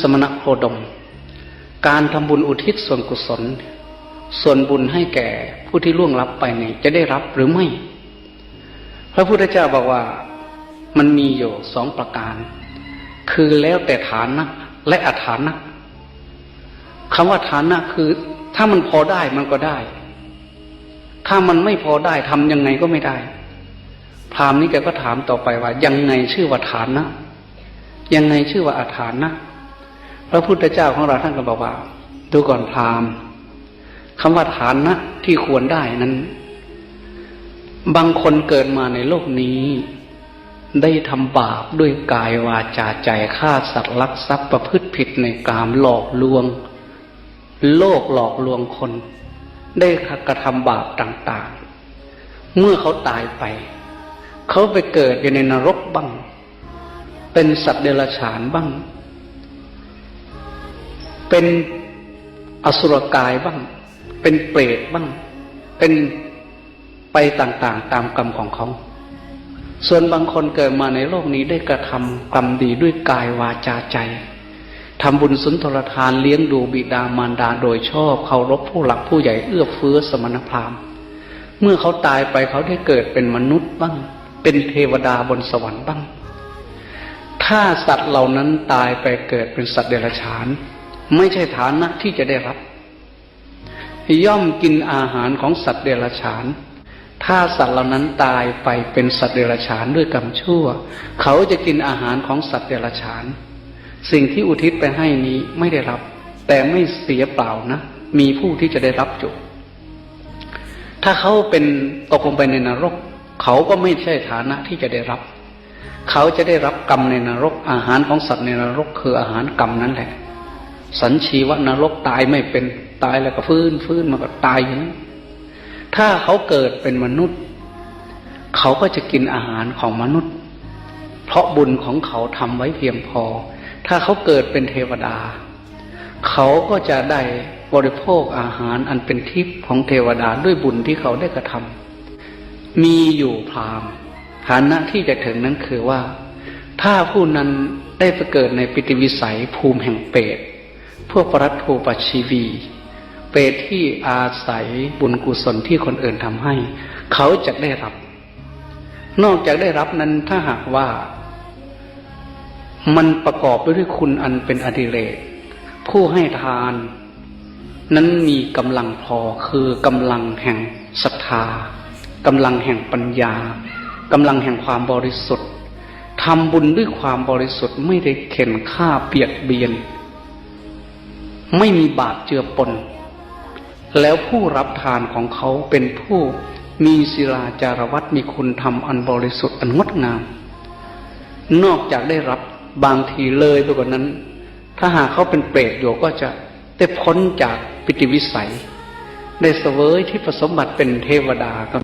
สมณโคดม การทำบุญอุทิศส่วนกุศล ส่วนบุญให้แก่ผู้ที่ล่วงลับไปเนี่ยจะได้รับหรือไม่ พระพุทธเจ้าบอกว่ามันมีอยู่สองประการ คือแล้วแต่ฐานะและอฐานะคำว่าฐานะคือ ถ้ามันพอได้มันก็ได้ ถ้ามันไม่พอได้ทำยังไงก็ไม่ได้ พรามนี้แกก็ถามต่อไปว่า ยังไงชื่อว่าฐานะ ยังไงชื่อว่าอาฐานะ พระพุทธเจ้าของเราท่านก็บอกว่าดูก่อนพราหมณ์คำว่าฐานะที่ควรได้นั้น บางคนเกิดมาในโลกนี้ ได้ทำบาปด้วยกายวาจาใจฆ่าสัตว์ลักทรัพย์ประพฤติผิดในกามหลอกลวง โลกหลอกลวงคน ได้กระทำบาปต่างๆ เมื่อเขาตายไป เขาไปเกิดอยู่ในนรกบ้าง เป็นสัตว์เดรัจฉานบ้าง เป็นอสุรกายบ้าง เป็นเปรตบ้าง เป็นไปต่างๆ ตามกรรมของเขา ส่วนบางคนเกิดมาในโลกนี้ได้กระทำกรรมดีด้วยกายวาจาใจทำบุญสุนทรทานเลี้ยงดูบิดามารดาโดยชอบเคารพผู้หลักผู้ใหญ่เอื้อเฟื้อสมณพราหมณ์ เมื่อเขาตายไปเขาได้เกิดเป็นมนุษย์บ้าง เป็นเทวดาบนสวรรค์บ้าง ถ้าสัตว์เหล่านั้นตายไปเกิดเป็นสัตว์เดรัจฉาน ไม่ใช่ฐานะที่จะได้รับ ย่อมกินอาหารของสัตว์เดรัจฉาน ถ้าสัตว์เหล่านั้นตายไปเป็นสัตว์เดรัจฉานด้วยกรรมชั่ว เขาจะกินอาหารของสัตว์เดรัจฉาน สิ่งที่อุทิศไปให้นี้ไม่ได้รับ แต่ไม่เสียเปล่านะ มีผู้ที่จะได้รับจุถ้าเขาเป็นตกลงไปในนรก เขาก็ไม่ใช่ฐานะที่จะได้รับ เขาจะได้รับกรรมในนรก อาหารของสัตว์ในนรกคืออาหารกรรมนั่นแหละ สัญชีวนรกตายไม่เป็นตายแล้วก็ฟื้นฟื้นมาก็ตายอย่นั้นถ้าเขาเกิดเป็นมนุษย์ เขาก็จะกินอาหารของมนุษย์ เพราะบุญของเขาทำไว้เพียงพอ ถ้าเขาเกิดเป็นเทวดา เขาก็จะได้บริโภคอาหารอันเป็นทิพย์ของเทวดาด้วยบุญที่เขาได้กระทำมีอยู่พรามฐานะที่จะถึงนั้นคือว่า ถ้าผู้นั้นได้ไปเกิดในปิติวิสัยภูมิแห่งเปรต พวกปรัตโทปชีวี เปรตที่อาศัยบุญกุศลที่คนอื่นทำให้ เขาจะได้รับ นอกจากได้รับนั้นถ้าหากว่า มันประกอบไปด้วยคุณอันเป็นอดิเรกผู้ให้ทาน นั้นมีกำลังพอคือกำลังแห่งศรัทธากำลังแห่งปัญญากำลังแห่งความบริสุทธิ์ทำบุญด้วยความบริสุทธิ์ไม่ได้เข็นฆ่าเบียดเบียน ไม่มีบาปเจือปน แล้วผู้รับทานของเขาเป็นผู้มีศิลาจารวัตมีคุณธรรมอันบริสุทธิ์อันงดงาม นอกจากได้รับบางทีเลยไปกว่านั้น ถ้าหากเขาเป็นเปรตอยู่ก็จะได้พ้นจากปิติวิสัย ได้เสวยที่ผสมบัติเป็นเทวดาก็